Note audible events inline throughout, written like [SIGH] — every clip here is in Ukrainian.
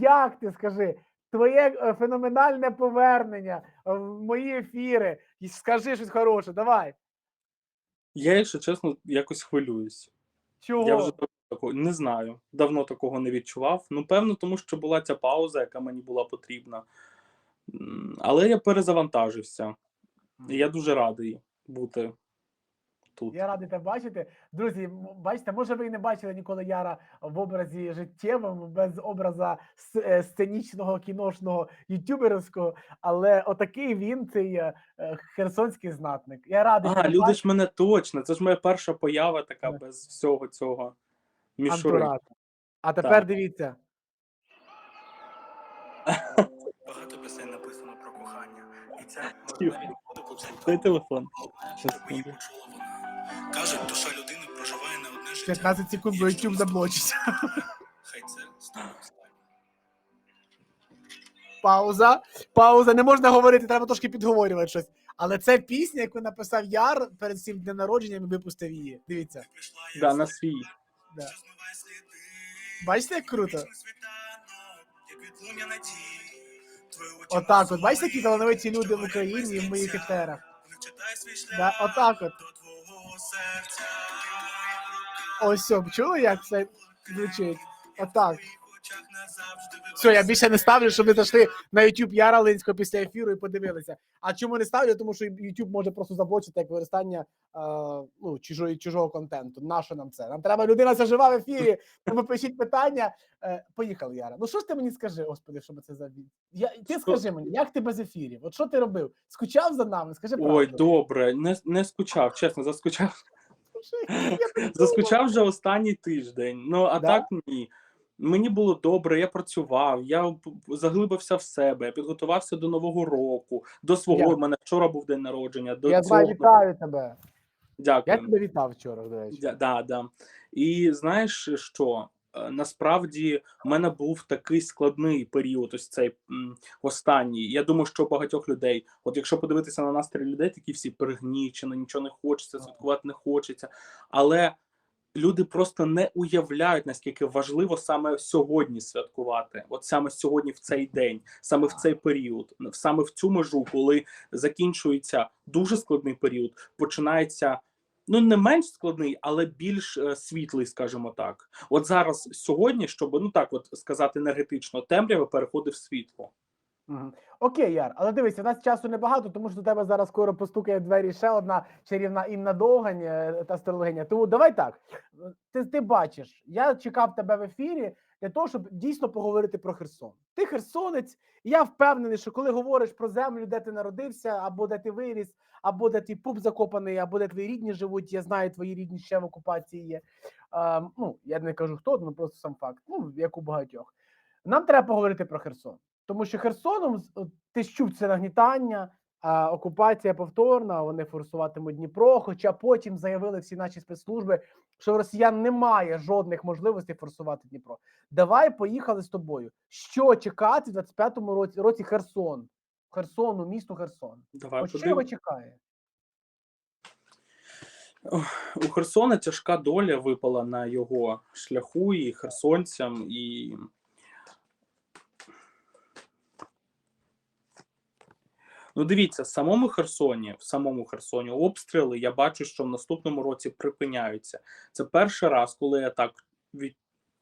Як ти скажи? Твоє е, феноменальне повернення в мої ефіри. І Скажи щось хороше, давай. Я, якщо чесно, якось хвилююсь. Чого? Я вже такого не знаю. Давно такого не відчував. Ну, певно, тому що була ця пауза, яка мені була потрібна. Але я перезавантажився. І я дуже радий бути тут. Я радий тебе бачити. Друзі, бачите, може ви і не бачили ніколи Яра в образі життєвому, без образа е, сценічного, кіношного, ютуберського, але отакий він, цей е, е, херсонський знатник. Я радий А, люди бачити, ж мене точно. Це ж моя перша поява така Так. без всього цього мішури. антураж. А тепер Так. дивіться. Багато пісень написано про кохання. І Дай телефон. вона. Кажуть, душа людини проживає не одне життя. 15 секунд, бо YouTube заблочиться. Хай це стане. Пауза. Пауза. Не можна говорити, треба трошки підговорювати щось. Але це пісня, яку написав Яр перед цим днем народження, і випустив її. Дивіться. Да, на свій. Да. Бачите, як круто? Отак, от бачите, які талановиті люди в Україні і в моїх етерах. Да, отак от. Ось чули, як це звучить? Отак. Все, я більше не ставлю, щоб ви зайшли на YouTube Яра Линського після ефіру і подивилися. А чому не ставлю? Тому що YouTube може просто заблочити як використання е, ну, чужого, чужого контенту. Нащо нам це? Нам треба людина це жива в ефірі. Тому пишіть питання. Е, поїхали, Яра. Ну що ж ти мені скажи, господи, щоб це за я, Ти скажи мені, як ти без ефірів? От що ти робив? Скучав за нами? Скажи Ой, добре, не, не скучав, чесно, заскучав. Заскучав вже останній тиждень. Ну, а Да? так ні. Мені було добре, я працював, я заглибився в себе, я підготувався до Нового року, до свого. Я- мене вчора був день народження. До Я цього. вітаю тебе. Дякую. Я тебе вітав вчора, до речі. Да, да. І знаєш що? Е, Насправді в мене був такий складний період, ось цей останній. Я думаю, що багатьох людей, от якщо подивитися на настрій людей, такі всі перегнічені, нічого не хочеться, святкувати не хочеться. Але люди просто не уявляють, наскільки важливо саме сьогодні святкувати, от саме сьогодні, в цей день, саме в цей період, саме в цю межу, коли закінчується дуже складний період, починається ну не менш складний, але більш е, світлий, скажімо так. От зараз сьогодні, щоб ну так от сказати енергетично, темрява переходить в світло. Окей, Яр, але дивися, у нас часу небагато, тому що до тебе зараз скоро постукає двері ще одна чарівна Інна Довгань е, та астрологиня. Тому давай так. Ти, ти бачиш, я чекав тебе в ефірі для того, щоб дійсно поговорити про Херсон. Ти херсонець, і я впевнений, що коли говориш про землю, де ти народився, або де ти виріс, або де твій пуп закопаний, або де твої рідні живуть. Я знаю, твої рідні ще в окупації є. А, ну, я не кажу хто, ну просто сам факт. Ну, як у багатьох. Нам треба поговорити про Херсон. Тому що Херсоном з- ти чув це нагнітання, а окупація повторна, вони форсуватимуть Дніпро. Хоча потім заявили всі наші спецслужби, що в росіян немає жодних можливостей форсувати Дніпро. Давай поїхали з тобою. Що чекати в 25-му році році Херсон? Херсону, місту Херсон. Давай От що його чекає? У Херсона тяжка доля випала на його шляху і херсонцям, і ну дивіться, в самому Херсоні, в самому Херсоні обстріли я бачу, що в наступному році припиняються. Це перший раз, коли я так від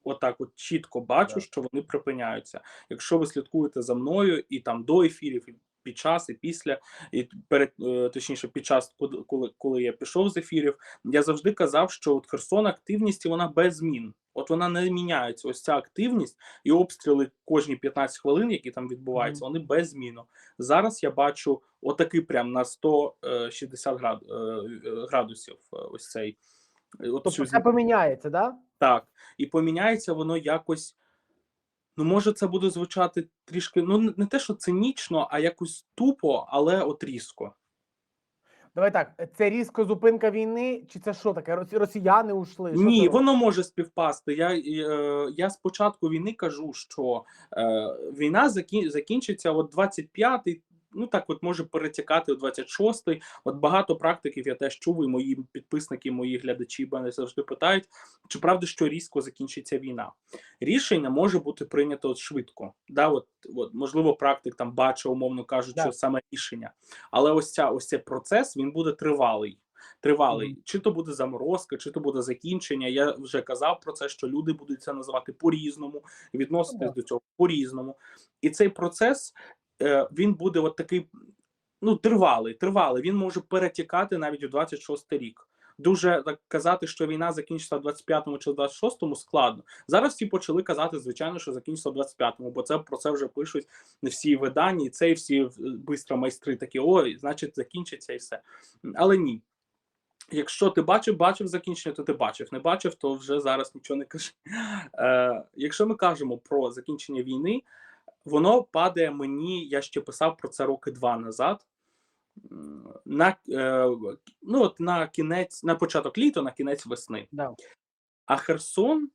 отак от чітко бачу, Так. що вони припиняються. Якщо ви слідкуєте за мною і там до ефірів, і під час, і після, і перед е, точніше, під час, коли- коли, я пішов з ефірів, я завжди казав, що от Херсон активність і вона без змін. От вона не міняється. Ось ця активність і обстріли кожні 15 хвилин, які там відбуваються, вони без зміну. Зараз я бачу отакий прям на 160 град, е, е, градусів. Ось цей. Тобто це поміняється, да? так, і поміняється воно якось. Ну, може, це буде звучати трішки, ну не- те, що цинічно, а якось тупо, але от різко. Давай так. Це різко зупинка війни, чи це що таке? Росі- Росіяни ушли? Що Ні, воно може співпасти. Я, е, я спочатку війни кажу, що е, війна закін, закінчиться от 25 ну так от може перетікати у 26-й. От багато практиків я теж чув, і мої підписники, мої глядачі мене завжди питають, чи правда, що різко закінчиться війна. Рішення може бути прийнято от швидко. Да, от, от, можливо, практик там бачить, умовно кажучи, Да. саме рішення. Але ось ця ось цей процес він буде тривалий. Тривалий, чи то буде заморозка, чи то буде закінчення. Я вже казав про це, що люди будуть це називати по-різному, відноситись Да. до цього по-різному. І цей процес він буде от такий ну, тривалий, тривалий. Він може перетікати навіть у 26 рік. Дуже так казати, що війна закінчиться в 25-му чи в 26-му складно. Зараз всі почали казати, звичайно, що закінчиться в 25-му, бо це про це вже пишуть всі видання, і це і всі бистро майстри такі: ой, значить, закінчиться і все. Але ні. Якщо ти бачив, бачив закінчення, то ти бачив. Не бачив, то вже зараз нічого не кажи. Е, якщо ми кажемо про закінчення війни, воно падає мені. Я ще писав про це роки два назад. На, е, ну, от на кінець, на початок літа, на кінець весни. Да. А Херсон.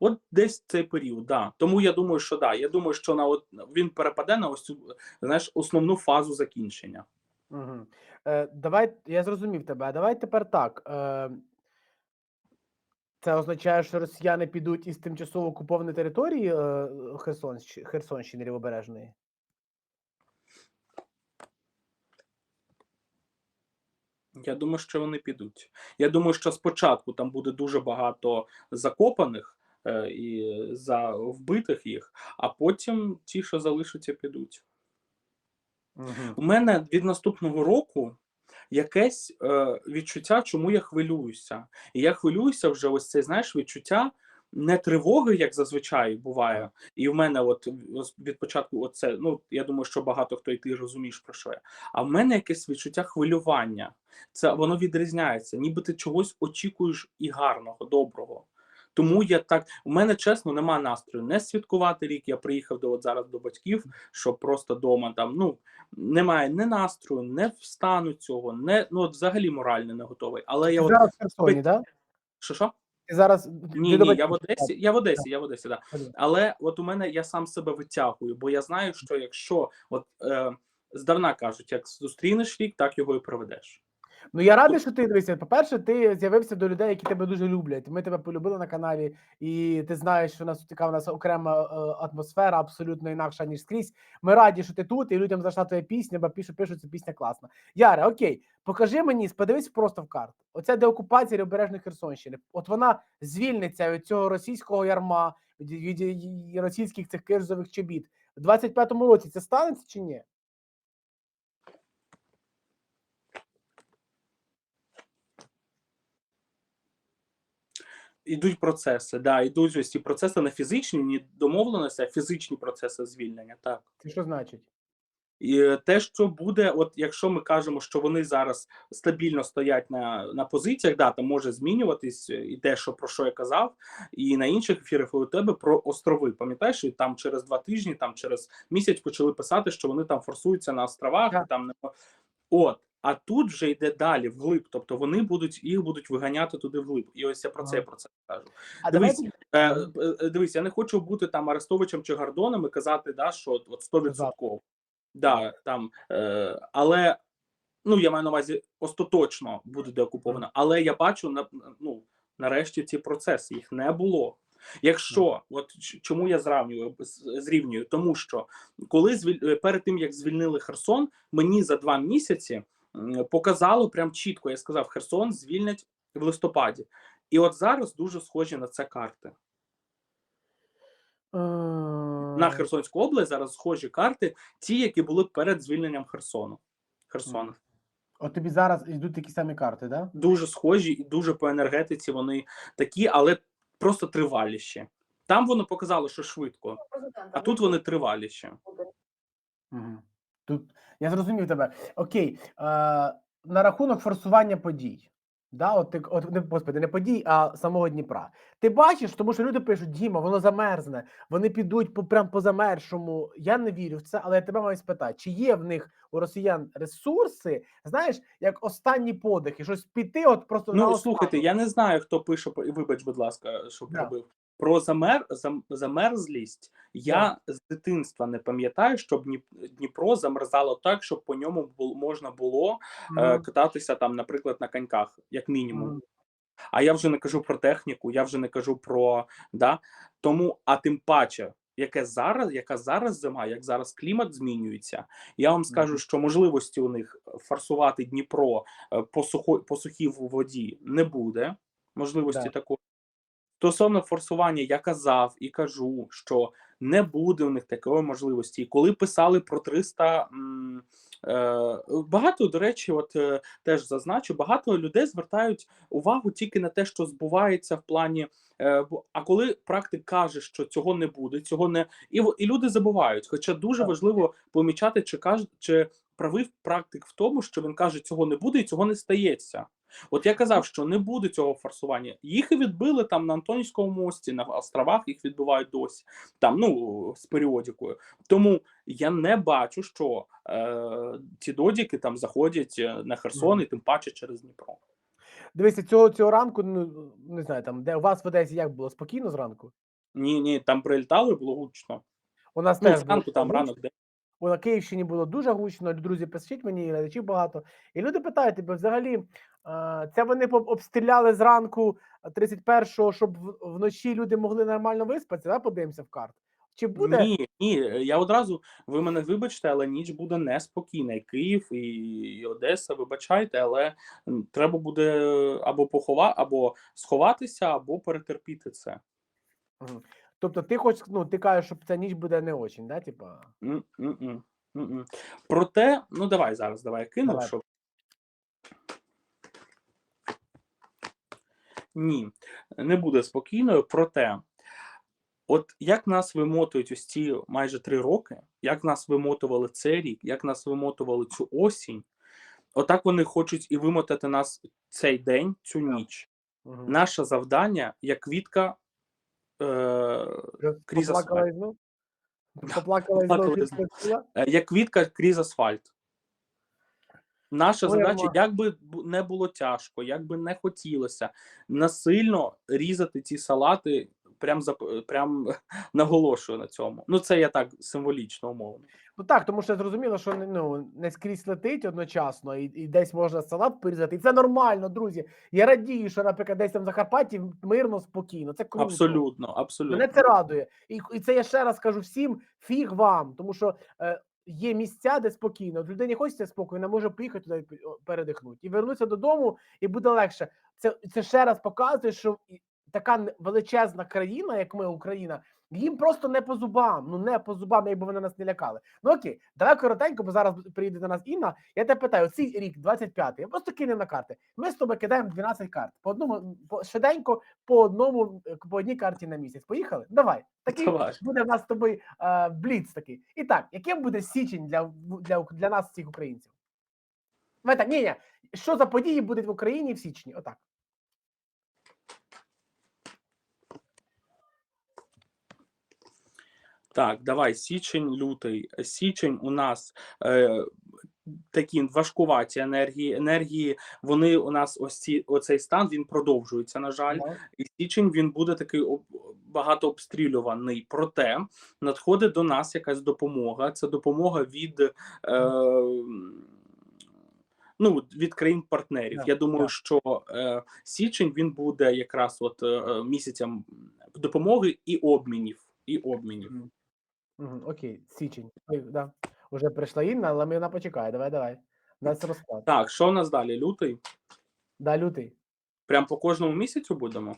От десь цей період, да. Тому я думаю, що да. Я думаю, що на от він перепаде на ось цю знаєш, основну фазу закінчення. Угу. Е, давай, я зрозумів тебе. А давай тепер так. Е, це означає, що росіяни підуть із тимчасово окупованої території е, Херсонщ... Херсонщини Лівобережної? Я думаю, що вони підуть. Я думаю, що спочатку там буде дуже багато закопаних е, і за вбитих їх, а потім ті, що залишаться, підуть. Угу. У мене від наступного року якесь е, відчуття, чому я хвилююся. І я хвилююся вже ось це, знаєш, відчуття не тривоги, як зазвичай буває. І в мене, от від початку, оце, ну я думаю, що багато хто і ти розумієш про що я. А в мене якесь відчуття хвилювання. Це воно відрізняється, ніби ти чогось очікуєш і гарного, доброго. Тому я так, у мене чесно нема настрою не святкувати рік. Я приїхав до от зараз до батьків, щоб просто дома там ну немає не настрою, не встану цього, не ну от взагалі морально не готовий. Але я от зараз в Херсоні, так? що що? Ти зараз Ні, ні, я в Одесі, я в Одесі, я в Одесі, да. Але от у мене я сам себе витягую, бо я знаю, що якщо от е, здавна кажуть, як зустрінеш рік, так його і проведеш. Ну я радий, що ти дивися. По-перше, ти з'явився до людей, які тебе дуже люблять. Ми тебе полюбили на каналі, і ти знаєш, що у нас така у нас окрема е, атмосфера, абсолютно інакша, ніж скрізь. Ми раді, що ти тут, і людям зайшла твоя пісня, бо пишуть, пишуть, ця пісня класна. Яре, окей, покажи мені, подивись просто в карту. Оця деокупація Лівобережної Херсонщини. От вона звільниться від цього російського ярма, від російських цих кирзових чобіт. У 25-му році це станеться чи ні? Ідуть процеси, да, ідуть ось ці процеси не фізичні, не домовленості, а фізичні процеси звільнення. Так. Це що значить? І е, те, що буде, от якщо ми кажемо, що вони зараз стабільно стоять на, на позиціях, да, там може змінюватись е, і те, що про що я казав, і на інших ефірах у тебе про острови. Пам'ятаєш, і там через два тижні, там через місяць почали писати, що вони там форсуються на островах, і там не от. А тут вже йде далі вглиб, тобто вони будуть їх будуть виганяти туди вглиб. І ось я про це про це кажу. А Дивись, давайте Е, е, дивись, я не хочу бути там Арестовичем чи Гордоном і казати, да, що от- от 100%. Да, там, е, але ну я маю на увазі остаточно буде деокуповано. Але я бачу на ну нарешті ці процеси їх не було. Якщо от чому я зрівнюю з- зрівнюю, тому що коли звіль... перед тим як звільнили Херсон, мені за два місяці показало прям чітко. Я сказав, Херсон звільнять в листопаді, і от зараз дуже схожі на це карти. На Херсонську область зараз схожі карти, ті, які були перед звільненням Херсону. Херсона. От тобі зараз йдуть такі самі карти, да? Дуже схожі і дуже по енергетиці вони такі, але просто триваліші. Там воно показало, що швидко, а тут вони триваліші. Угу. Тут я зрозумів тебе. Окей, е, на рахунок форсування подій. Да, от ти, от, не, господи, не подій, а самого Дніпра. Ти бачиш, тому що люди пишуть: Діма, воно замерзне, вони підуть по прям по замерзшому. Я не вірю в це, але я тебе маю спитати, чи є в них у росіян ресурси, знаєш, як останні подихи, щось піти, от просто Ну наостанок? слухайте, я не знаю, хто пише, вибач, будь ласка, що Да. пробив. Про замер, зам, замерзлість я з дитинства не пам'ятаю, щоб Дніп- Дніпро замерзало так, щоб по ньому бу- можна було е, кататися там, наприклад, на коньках, як мінімум. Мгм. А я вже не кажу про техніку, я вже не кажу про да. Тому, а тим паче, яке зараз, яка зараз зима, як зараз клімат змінюється, я вам скажу, що можливості у них форсувати Дніпро е, по сухо, по сухій воді не буде. Можливості Да. такої. Стосовно форсування, я казав і кажу, що не буде у них такої можливості. І коли писали про 300, м, е, багато, до речі, от е, теж зазначу, багато людей звертають увагу тільки на те, що збувається в плані. Е, а коли практик каже, що цього не буде, цього не і, і люди забувають. Хоча дуже важливо помічати, чи каже, чи правий практик в тому, що він каже, цього не буде і цього не стається. От я казав, що не буде цього форсування. Їх і відбили там на Антонівському мості, на островах їх відбивають досі, там ну з періодикою. Тому я не бачу, що е, ці додіки там заходять е, на Херсон і тим паче через Дніпро. Дивися, цього, цього ранку, ну не знаю, там, де у вас в Одесі як було спокійно зранку? Ні, ні, там прилітали, було гучно. У нас Ну, теж було зранку там гучно. ранок, де Бо на Київщині було дуже гучно, друзі пишіть мені, глядачів багато. І люди питають тебе, взагалі, це вони обстріляли зранку 31-го, щоб вночі люди могли нормально виспатися, да? подивимося в карту. Чи буде Ні, ні, я одразу, ви мене вибачте, але ніч буде неспокійна. І Київ і, і Одеса, вибачайте, але треба буде або похова, або сховатися, або перетерпіти це. Тобто ти хочеш, ну ти кажеш, що ця ніч буде не очень, да? Типа. Проте, ну давай зараз, давай кину, Давай. щоб. Ні, не буде спокійною. Проте, от як нас вимотують ось ці майже три роки, як нас вимотували цей рік, як нас вимотували цю осінь, отак вони хочуть і вимотати нас цей день, цю ніч. Наше завдання, як квітка. Е, крізь поплакала асфальт. знов? Поплакала і знов Поплакала і після знов. цього? Е, як квітка крізь асфальт. Наша задача, як би бу- не було тяжко, як би не хотілося, насильно різати ці салати, прям зап- прям [LAUGHS] наголошую на цьому. Ну, це я так символічно умовно. Ну так, тому що зрозуміло, що ну, не скрізь летить одночасно, і, і десь можна салат порізати. І це нормально, друзі. Я радію, що, наприклад, десь там в Закарпатті мирно, спокійно. Це круто. Абсолютно, абсолютно. Мене це радує. І, і це я ще раз кажу всім: фіг вам, тому що е, є місця, де спокійно. От людині хочеться спокою, вона може поїхати туди передихнути. І вернутися додому, і буде легше. Це, це ще раз показує, що така величезна країна, як ми, Україна, їм просто не по зубам. Ну не по зубам, якби вони нас не лякали. Ну окей, давай коротенько, бо зараз приїде до нас Інна. Я тебе питаю, цей рік, 25-й, я просто кинемо на карти. Ми з тобою кидаємо 12 карт. По одному по швиденько, по одному, по одній карті на місяць. Поїхали? Давай. Такий Давай. буде в нас з тобою е, бліц такий. І так, яким буде січень для, для, для нас, всіх українців? Давай так, ні, ні. Що за події будуть в Україні в січні? Отак. Так, давай, січень, лютий. Січень у нас е, такі важкуваті енергії. Енергії, вони у нас ось ці, оцей стан він продовжується, на жаль. Да. І січень він буде такий об, багато обстрілюваний. Проте надходить до нас якась допомога. Це допомога від, е, ну, від країн-партнерів. Да, Я думаю, да. що е, січень він буде якраз от е, місяцем допомоги і обмінів. І обмінів. Мгм. Окей, січень. Ой, Да. Уже прийшла Інна, але ми- вона почекає. Давай, давай. У нас розклад. Так, що у нас далі? Лютий? Да, лютий. Прям по кожному місяцю будемо?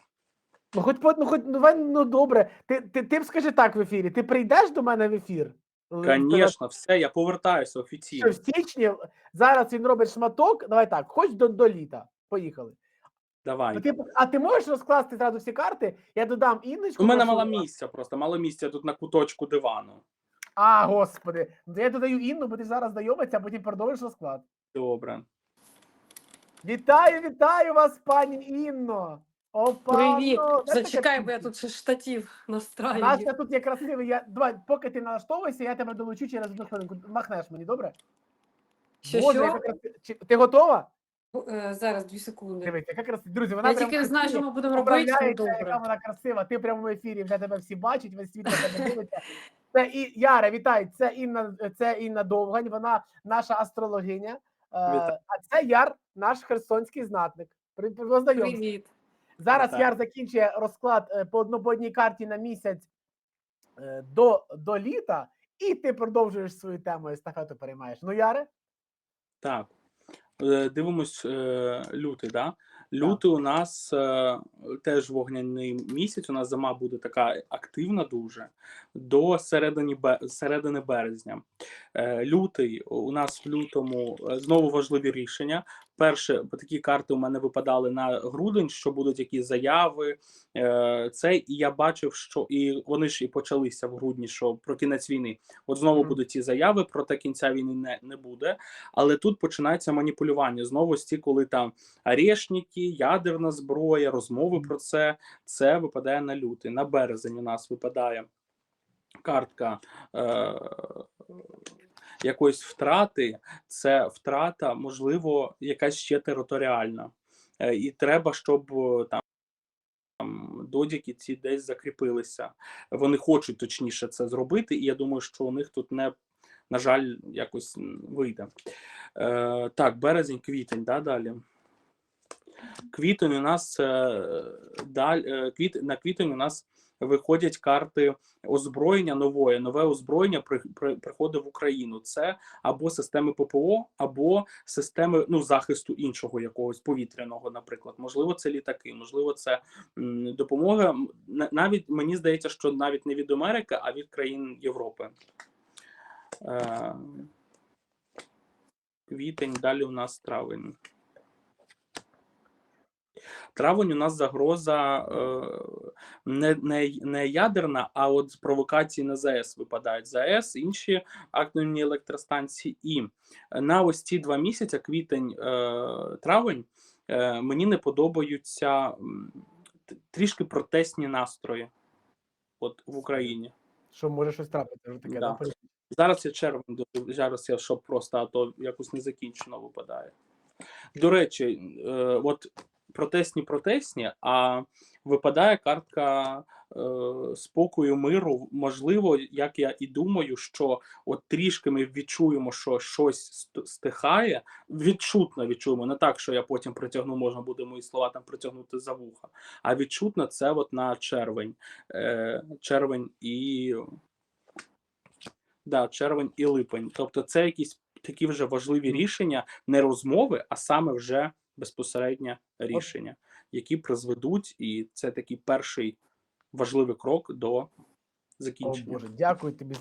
Ну, хоч по- ну, хоч ну, давай, ну добре. Ти, ти, ти б скажи так в ефірі. Ти прийдеш до мене в ефір? Звісно, все, я повертаюся Що офіційно. в січні зараз він робить шматок. Давай так, хоч до, до літа. Поїхали. Давай. Ну, ти, а ти можеш розкласти зразу всі карти? Я додам Інночку. У мене прошу. мало місця просто, мало місця тут на куточку дивану. А, господи. Ну, Я додаю Інну, бо ти зараз знайомиться, а потім продовжиш розклад. Добре. Вітаю, вітаю вас, пані Інно. Опа, Привіт! ну, знаєш, Зачекай, таке- бо я тут ще штатив настраю. Настя, тут є красивий. Я... Давай, поки ти налаштовуєшся, я тебе долучу через одну хвилинку. Махнеш мені, добре? Що, Боже, що? краси- Чи- Ти готова? Е, Зараз дві секунди. Дивіться, яка красива. Друзі, вона Я прям тільки не знаю, що красива. ми будемо робити. Поправляється, яка добре. вона красива. Ти в прямому ефірі, вже тебе всі бачать, весь світ на тебе дивиться. Це і Яра, вітай. Це Інна, це Інна Довгань, вона наша астрологиня. Е, Вітаю. а це Яр, наш херсонський знатник. При- при- Познайомся. Привіт. Зараз Вітаю. Яр закінчує розклад е, по одно- по одній карті на місяць е, до, до літа, і ти продовжуєш свою тему естафету переймаєш. Ну, Яре? Так. Е, Дивимось е, лютий, да? Лютий у нас е, теж вогняний місяць. У нас зима буде така активна дуже до середини, середини березня. Лютий у нас в лютому знову важливі рішення. Перше, бо такі карти у мене випадали на грудень, що будуть якісь заяви. Е, Це і я бачив, що і вони ж і почалися в грудні, що про кінець війни. От знову Мгм. будуть ці заяви, проте кінця війни не, не буде. Але тут починається маніпулювання. Знову ж ті, коли там арешники, ядерна зброя, розмови про це. Це випадає на лютий. На березень у нас випадає картка е- якоїсь втрати. Це втрата, можливо, якась ще територіальна. Е, і треба, щоб е, там. там Додіки ці десь закріпилися. Вони хочуть точніше це зробити, і я думаю, що у них тут не, на жаль, якось вийде. Е, так, березень, квітень, да, далі. Квітень у нас е, даль, е, квіт, на квітень у нас виходять карти озброєння нової. Нове озброєння при, при, приходить в Україну. Це або системи ППО, або системи ну, захисту іншого якогось повітряного, наприклад. Можливо, це літаки, можливо, це м, допомога. Навіть мені здається, що навіть не від Америки, а від країн Європи. Е, квітень, далі у нас травень. Травень у нас загроза е, не, не, не ядерна, а от з провокації на ЗАЕС випадають ЗАЕС, інші атомні електростанції. І на ось ці два місяці, квітень, е, травень, е, мені не подобаються трішки протестні настрої от в Україні. Що може щось трапити? Вже таке, Да. да. Зараз я червень, зараз я щоб просто, а то якось незакінчено випадає. До речі, от протестні протестні, а випадає картка е, спокою, миру. Можливо, як я і думаю, що от трішки ми відчуємо, що щось стихає, відчутно відчуємо. Не так, що я потім притягну, можна буде мої слова там притягнути за вуха. А відчутно це от на червень. Е, червень і Да, червень і липень. Тобто, це якісь такі вже важливі рішення, не розмови, а саме вже безпосереднє рішення, які призведуть, і це такий перший важливий крок до О закінчення. Боже, дякую тобі